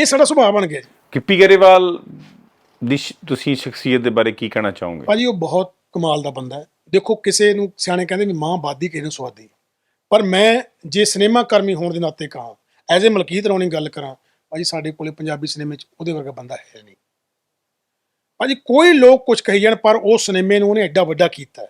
ਇਹ ਸਾਡਾ ਸੁਭਾਅ ਬਣ ਗਿਆ ਜੀ। ਗਿੱਪੀ ਗਰੇਵਾਲ ਦੀ ਸ਼- ਤੁਸੀਂ ਸ਼ਖਸੀਅਤ ਦੇ ਬਾਰੇ ਕੀ ਕਹਿਣਾ ਚਾਹੋਗੇ? ਭਾਜੀ ਉਹ ਬਹੁਤ ਕਮਾਲ ਦਾ ਬੰਦਾ ਹੈ। ਦੇਖੋ ਕਿਸੇ ਨੂੰ ਸਿਆਣੇ ਕਹਿੰਦੇ ਵੀ ਮਾਂ ਬਾਦੀ ਕਿਸੇ ਨੂੰ ਸਵਾਦੀ ਪਰ ਮੈਂ ਜੇ ਸਿਨੇਮਾ ਕਰਮੀ ਹੋਣ ਦੇ ਨਾਤੇ ਕਹਾਂ ਐਜ਼ ਏ ਮਲਕੀਤ ਰੌਣੀ ਗੱਲ ਕਰਾਂ ਭਾਜੀ ਸਾਡੇ ਕੋਲੇ ਪੰਜਾਬੀ ਸਿਨੇਮੇ 'ਚ ਉਹਦੇ ਵਰਗਾ ਬੰਦਾ ਹੈ ਨਹੀਂ। ਭਾਜੀ ਕੋਈ ਲੋਕ ਕੁਝ ਕਹੀ ਜਾਣ ਪਰ ਉਹ ਸਿਨੇਮੇ ਨੂੰ ਉਹਨੇ ਐਡਾ ਵੱਡਾ ਕੀਤਾ ਹੈ।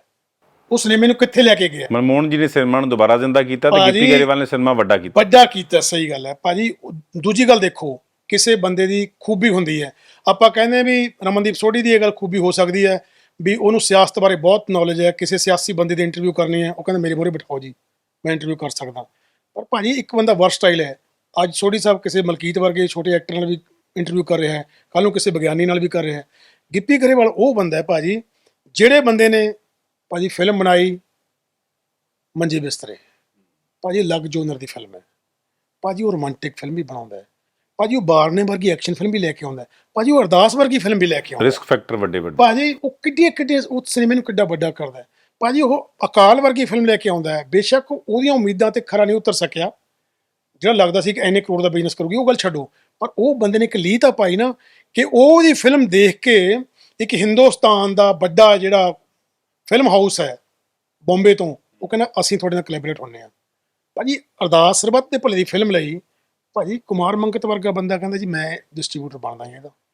ਉਹ ਸਿਨੇਮੇ ਨੂੰ ਕਿੱਥੇ ਲੈ ਕੇ ਗਿਆ? ਮਨਮੋਹਨ ਜੀ ਨੇ ਸਿਨੇਮਾ ਨੂੰ ਦੁਬਾਰਾ ਜ਼ਿੰਦਾ ਕੀਤਾ ਤੇ ਭਾਜੀ- ਗਿੱਪੀ ਗਰੇਵਾਲ ਨੇ ਸਿਨੇਮਾ ਵੱਡਾ ਕੀਤਾ। ਵੱਡਾ ਕੀਤਾ ਸਹੀ ਗੱਲ ਹੈ। ਭਾਜੀ ਉਹ- ਦੂਜੀ ਗੱਲ ਦੇਖੋ ਕਿਸੇ ਬੰਦੇ ਦੀ ਖੂਬੀ ਹੁੰਦੀ ਹੈ। ਆਪਾਂ ਕਹਿੰਦੇ ਹਾਂ ਵੀ ਰਮਨਦੀਪ ਸੋਢੀ ਦੀ ਇਹ ਗੱਲ ਖੂਬੀ ਹੋ ਸਕਦੀ ਹੈ ਵੀ ਉਹਨੂੰ ਸਿਆਸਤ ਬਾਰੇ ਬਹੁਤ ਨੌਲੇਜ ਹੈ, ਕਿਸੇ ਸਿਆਸੀ ਬੰਦੇ ਦੀ ਇੰਟਰਵਿਊ ਕਰਨੀ ਹੈ, ਉਹ ਕਹਿੰਦਾ ਮੇਰੇ ਮੂਹਰੇ ਬਿਠਾਓ ਜੀ, ਮੈਂ ਇੰਟਰਵਿਊ ਕਰ ਸਕਦਾ। ਪਰ ਭਾਜੀ ਇੱਕ ਬੰਦਾ ਵਰਸਟਾਈਲ ਹੈ। ਅੱਜ ਸੋਢੀ ਸਾਹਿਬ ਕਿਸੇ ਮਲਕੀਤ ਵਰਗੇ ਛੋਟੇ ਐਕਟਰ ਨਾਲ ਵੀ ਇੰਟਰਵਿਊ ਕਰ ਰਿਹਾ ਹੈ ਕੱਲ ਨੂੰ ਕਿਸੇ ਵਿਗਿਆਨੀ ਨਾਲ ਵੀ ਕਰ ਰਿਹਾ ਹੈ। ਗਿੱਪੀ ਗਰੇਵਾਲ ਉਹ ਬੰਦਾ ਹੈ ਭਾਜੀ, ਜਿਹੜੇ ਬੰਦੇ ਨੇ ਭਾਜੀ ਫਿਲਮ ਬਣਾਈ, ਮੰਜੇ ਬਿਸਤਰੇ। ਭਾਜੀ ਲੱਗ ਜੋਨਰ ਦੀ ਫਿਲਮ ਹੈ। ਭਾਜੀ ਉਹ ਰੋਮਾਂਟਿਕ ਫਿਲਮ ਵੀ ਬਣਾਉਂਦਾ ਹੈ। ਭਾਜੀ ਉਹ ਬਾਰਨੇ ਵਰਗੀ ਐਕਸ਼ਨ ਫਿਲਮ ਵੀ ਲੈ ਕੇ ਆਉਂਦਾ ਭਾਜੀ ਉਹ ਅਰਦਾਸ ਵਰਗੀ ਫਿਲਮ ਵੀ ਲੈ ਕੇ ਆਉਂਦਾ ਰਿਸਕ ਫੈਕਟਰ ਵੱਡੇ ਵੱਡੇ। ਭਾਜੀ ਉਹ ਕਿੱਡੀ ਕਿੱਡੀ ਉਸ ਸਿਨੇਮੇ ਨੂੰ ਕਿੱਡਾ ਵੱਡਾ ਕਰਦਾ ਭਾਜੀ ਉਹ ਅਕਾਲ ਵਰਗੀ ਫਿਲਮ ਲੈ ਕੇ ਆਉਂਦਾ ਹੈ। ਬੇਸ਼ੱਕ ਉਹਦੀਆਂ ਉਮੀਦਾਂ ਤੇ ਖਰਾ ਨਹੀਂ ਉਤਰ ਸਕਿਆ। ਜਿਹੜਾ ਲੱਗਦਾ ਸੀ ਕਿ ਐਨੇ ਕਰੋੜ ਦਾ ਬਿਜ਼ਨਸ ਕਰੂਗੀ ਉਹ ਗੱਲ ਛੱਡੋ। ਪਰ ਉਹ ਬੰਦੇ ਨੇ ਇੱਕ ਲੀਹ ਤਾਂ ਪਾਈ ਨਾ ਕਿ ਉਹਦੀ ਫਿਲਮ ਦੇਖ ਕੇ ਇੱਕ ਹਿੰਦੁਸਤਾਨ ਦਾ ਵੱਡਾ ਜਿਹੜਾ ਫਿਲਮ ਹਾਊਸ ਹੈ ਬੰਬੇ ਤੋਂ ਉਹ ਕਹਿੰਦਾ ਅਸੀਂ ਤੁਹਾਡੇ ਨਾਲ ਕੋਲੈਬੋਰੇਟ ਹੁੰਨੇ ਆ ਭਾਜੀ ਅਰਦਾਸ ਸਰਬੱਤ ਦੇ ਭਲੇ ਦੀ ਫਿਲਮ ਲਈ ਭਾਜੀ ਕੁਮਾਰ ਮੰਗਤ ਵਰਗਾ ਬੰਦਾ ਕਹਿੰਦਾ ਜੀ ਮੈਂ ਡਿਸਟ੍ਰੀਬਿਊਟਰ ਬਣਦਾ ਹਾਂ ਇਹਦਾ।